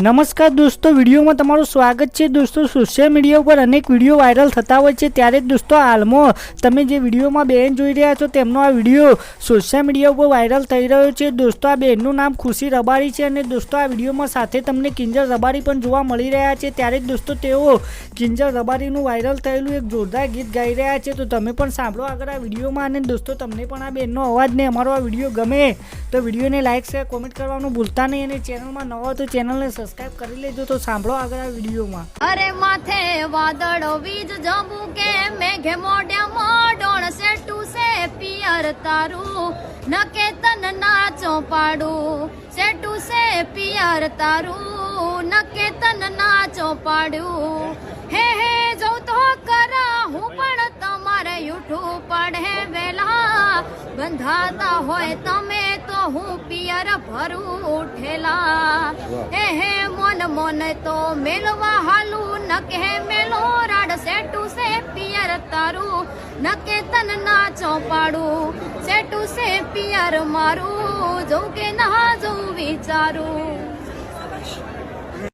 નમસ્કાર દોસ્તો, વિડીયોમાં તમારું સ્વાગત છે. દોસ્તો સોશિયલ મીડિયા ઉપર અનેક વીડિયો વાયરલ થતા હોય છે. ત્યારે જ દોસ્તો, હાલમાં તમે જે વિડીયોમાં બહેન જોઈ રહ્યા છો, તેમનો આ વીડિયો સોશિયલ મીડિયા ઉપર વાયરલ થઈ રહ્યો છે. દોસ્તો, આ બહેનનું નામ ખુશી રબારી છે અને દોસ્તો, આ વિડીયોમાં સાથે તમને કિંજલ રબારી પણ જોવા મળી રહ્યા છે. ત્યારે જ દોસ્તો, તેઓ કિંજલ રબારીનું વાયરલ થયેલું એક જોરદાર ગીત ગાઈ રહ્યા છે. તો તમે પણ સાંભળો આગળ આ વિડીયોમાં અને દોસ્તો, તમને પણ આ બહેનનો અવાજ ને અમારો આ વીડિયો ગમે. તો વિડીયોને લાઇક શેર કોમેન્ટ કરવાનું ભૂલતા નહીં અને ચેનલમાં નવો તો ચેનલને સબસ્ક્રાઇબ કરી લેજો. તો સાંભળો આગળ આ વિડીયોમાં. અરે માથે વાદળો વીજ જંબુ કે મેઘે મોઢે મોઢોણ સેટુ સે પિયર તારું. નકે તન નાચો પાડું સેટુ સે પિયર તારું. નકે તન નાચો પાડું હે હે જો તો કરા હું પણ તમારે યુઠું પડે. વેલા બંધાતા હોય તમે હું પિયર ભરું ઉઠેલા. હે હે મોન મોન તો મેલવા હાલું. નકે મેલો રાડ સેટુ સે પિયર તારું. નકે તન ના ચોપાડું. સેટુ સે પિયર મારું. જો કે ના જો વિચારું.